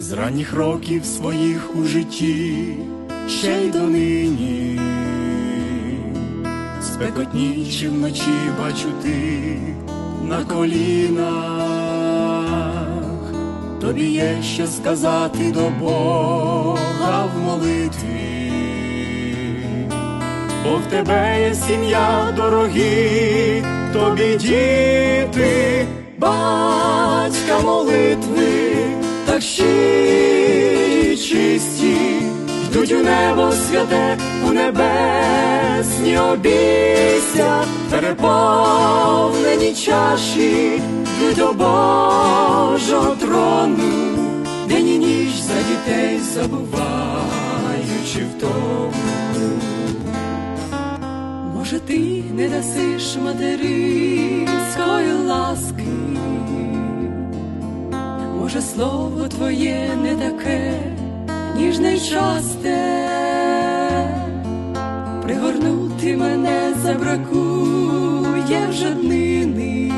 з ранніх років своїх у житті, ще й донині, спекотні чи вночі бачу ти на колінах, тобі є що сказати до Бога в молитві, бо в тебе є сім'я дорогі, тобі діти, батька молитви, так щирі чисті, йдуть у небо святе, у небесні обійся, переповнені чаші, йдуть до Божого трону, день і ніч за дітей забуваючи в тому. Може, ти не дасиш материнської ласки, може, слово твоє не таке, ніжне й часте, пригорнути мене забракує вже днини,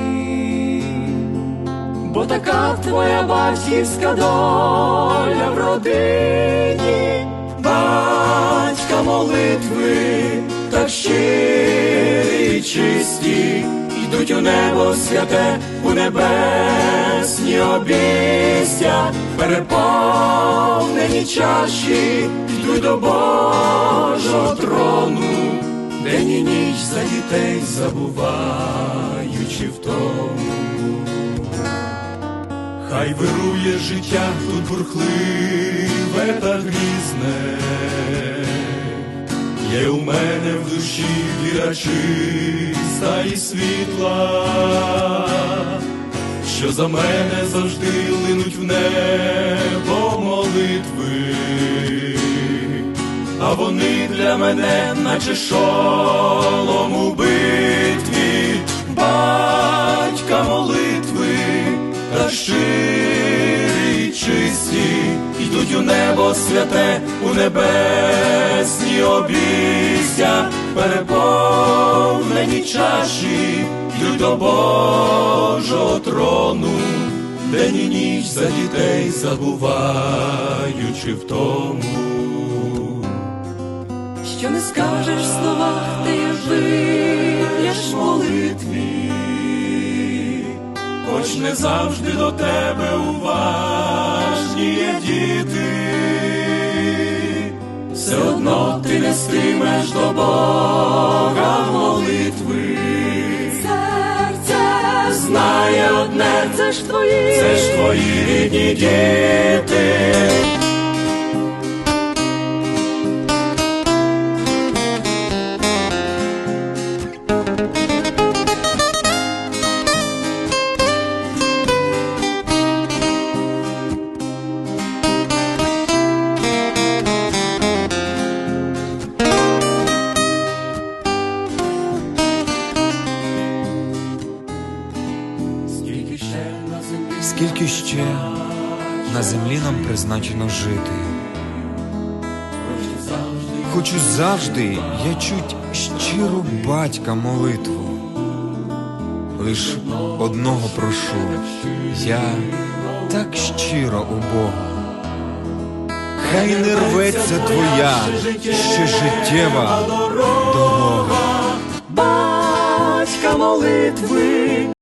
бо така твоя батьківська доля в родині, батька молитви, так щирі й чисті, йдуть у небо святе, у небесні обістя, переповнені чаші, йдуть до Божого трону, день і ніч за дітей забуваючи в тому. Хай вирує життя тут бурхливе та грізне, є у мене в душі віра чиста і світла, що за мене завжди линуть в небо молитви, а вони для мене, наче шолом у битві, батька молитви та щирі чисті, йдуть у небо святе, у небесні обійстя, переповнені чаші, йдуть до Божого трону, день і ніч за дітей забуваючи в тому. Що не скажеш в словах, ти вип'єш в молитві. Хоч не завжди до тебе уважні є діти, все одно ти нестимеш до Бога це ж твої, це ж твої рідні діти. Скільки ще на землі нам призначено жити? Хочу завжди я чуть щиру батька молитву. Лиш одного прошу, я так щиро у Бога. Хай не рветься твоя ще життєва дорога. батька молитви